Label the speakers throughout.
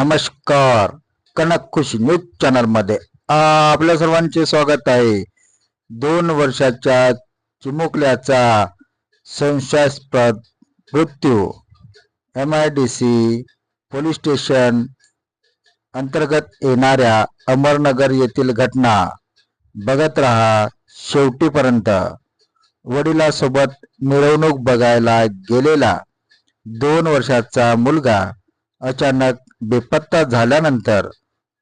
Speaker 1: नमस्कार. कनक खुशी न्यूज चॅनलमध्ये आपल्या सर्वांचे स्वागत आहे. दोन वर्षाच्या चिमुकल्याचा संशयास्पद मृत्यू. M I D C police station अंतर्गत येणाऱ्या अमरनगर येथील घटना बघत रहा शेवटीपर्यंत. वडिलासोबत मिरवणूक बघायला गेलेला दोन वर्षाचा मुलगा अचानक बेपत्ता झाल्यानंतर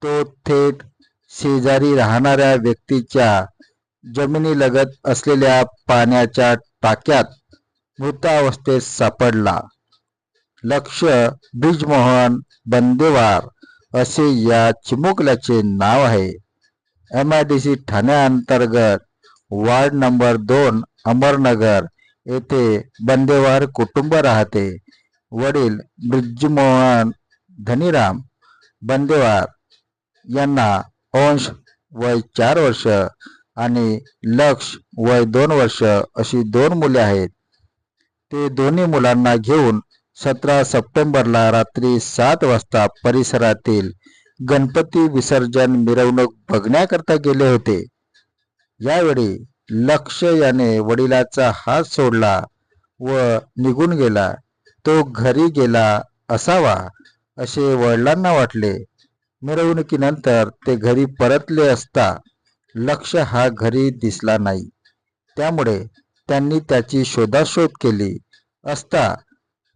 Speaker 1: तो थेट शेजारी राहणाऱ्या व्यक्तीच्या जमिनीलगत असलेल्या पाण्याच्या टाक्यात मृतावस्थेत सापडला. लक्ष ब्रिजमोहन बंदेवार असे या चिमुकल्याचे नाव आहे. एम आय डी सी ठाण्याअंतर्गत वार्ड नंबर दोन अमरनगर येथे बंदेवार कुटुंब राहते. वडील ब्रिजमोहन धनीराम बंदेवार यांना अंश वय चार वर्ष आणि लक्ष वय दोन वर्ष अशी दोन मुले आहेत. ते दोन्ही मुलांना घेऊन सतरा सप्टेंबरला रात्री सात वाजता परिसरातील गणपती विसर्जन मिरवणूक बघण्याकरता गेले होते. यावेळी लक्ष याने वडिलाचा हात सोडला व निघून गेला. तो घरी गेला असावा असे वडिलांना वाटले मिरवणुकीनंतर ते घरी परतले असता लक्ष हा घरी दिसला नाही. त्यामुळे त्यांनी त्याची शोधाशोध केली असता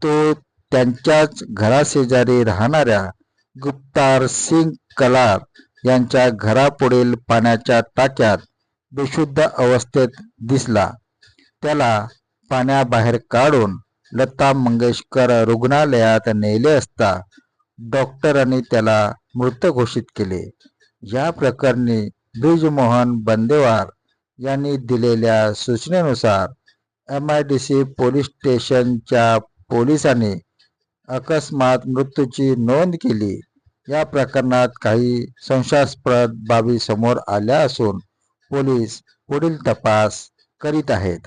Speaker 1: तो त्यांच्याच घराशेजारी राहणाऱ्या गुप्तार सिंग कलार यांच्या घरापुढील पाण्याच्या टाक्यात बेशुद्ध अवस्थेत दिसला. त्याला पाण्याबाहेर काढून लता मंगेशकर रुग्णालयात नेले असता डॉक्टरांनी त्याला मृत घोषित केले. या प्रकरणी ब्रिजमोहन बंदेवार यांनी दिलेल्या सूचनेनुसार M I D C police स्टेशनच्या पोलिसांनी अकस्मात मृत्यूची नोंद केली. या प्रकरणात काही संशयास्पद बाबी समोर आल्या असून पोलीस पुढील तपास करीत आहेत.